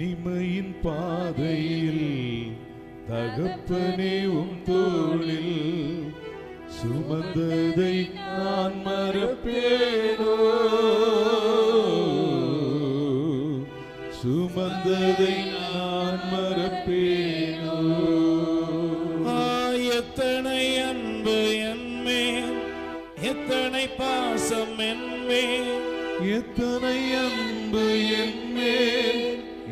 தனிமையின் பாதையில் தகப்பனே உம் தோளில் சுமந்ததை நான் மறப்பேனோ? சுமந்ததை நான் மறப்பேனோ? எத்தனை அன்பு என்மே எத்தனை பாசம் என்மே எத்தனை அன்பு என்மே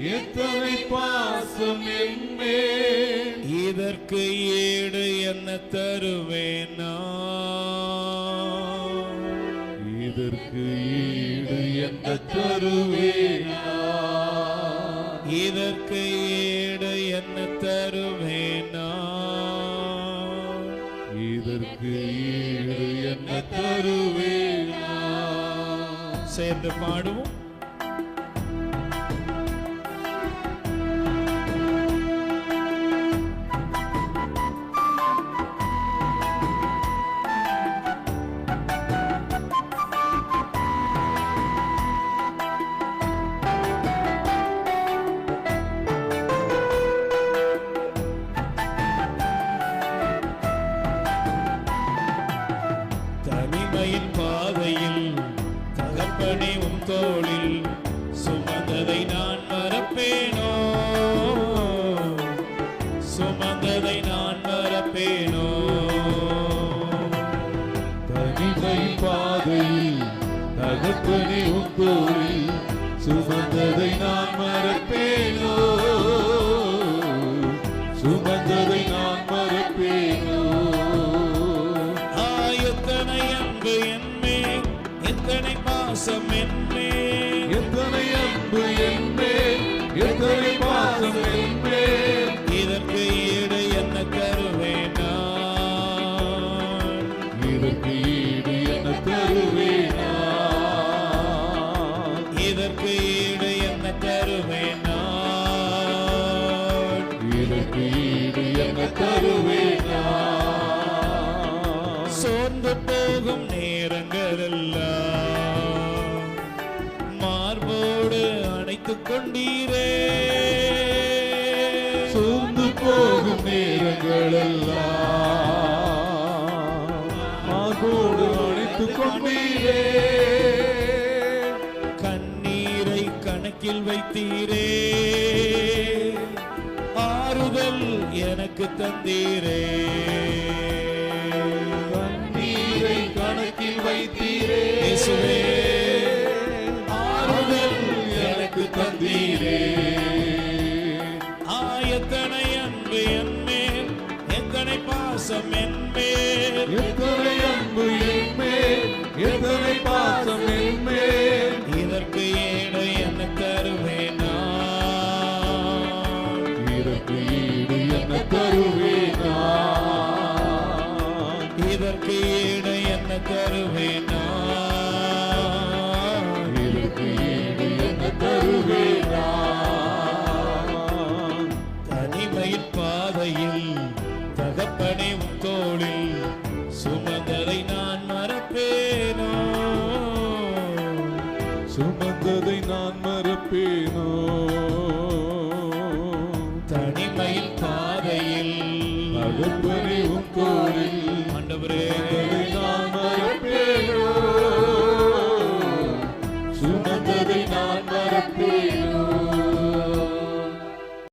எத்தனை பாசம் என்மேல் இதற்கு ஈடு என்ன தருவேன்? இதற்கு ஈடு என்ன தருவேனா இதற்கு ஈடு என்ன தருவேன்? இதற்கு ஈடு என்ன தருவேனா சேர்ந்து பாடுவோம் தனிமையின் பாதையில் தகப்பனே உன் தோளில் சுமந்ததை நான் மறப்பேனோ? சுமந்ததை நான் மறப்பேனோ? தனிமை பாதையில் தகப்பனே தோளில் சுமந்ததை நான் மறப்பேனோ? சுமந்ததை பாசம் என்மேல் எத்தனை அன்பு என்பேன் எத்தனை பாசம் என்பேன் இதற்கு ஈடு என்ன தருவேன்? இதற்கு ஈடு என்ன தருவேனா இதற்கு ஈடு என்ன தருவேன்? இதற்கு ஈடு என்ன தருவேனா சோர்ந்து போகும் நேரங்களெல்லாம் கொண்டீரே. சோர்ந்து போகும் நேரங்களெல்லாம் மார்போடு அணைத்துக் கொண்டீரே. கண்ணீரை கணக்கில் வைத்தீரே. ஆறுதல் எனக்கு தந்தீரே. தருவேனா இருக்கு ஈடு என்ன தருவேனா தனிமையின் பாதையில் தகப்பனை உத்தோளில் சுமந்ததை நான் மறப்பேனோ? சுமந்ததை நான் மறப்பேனோ? தனிமையின்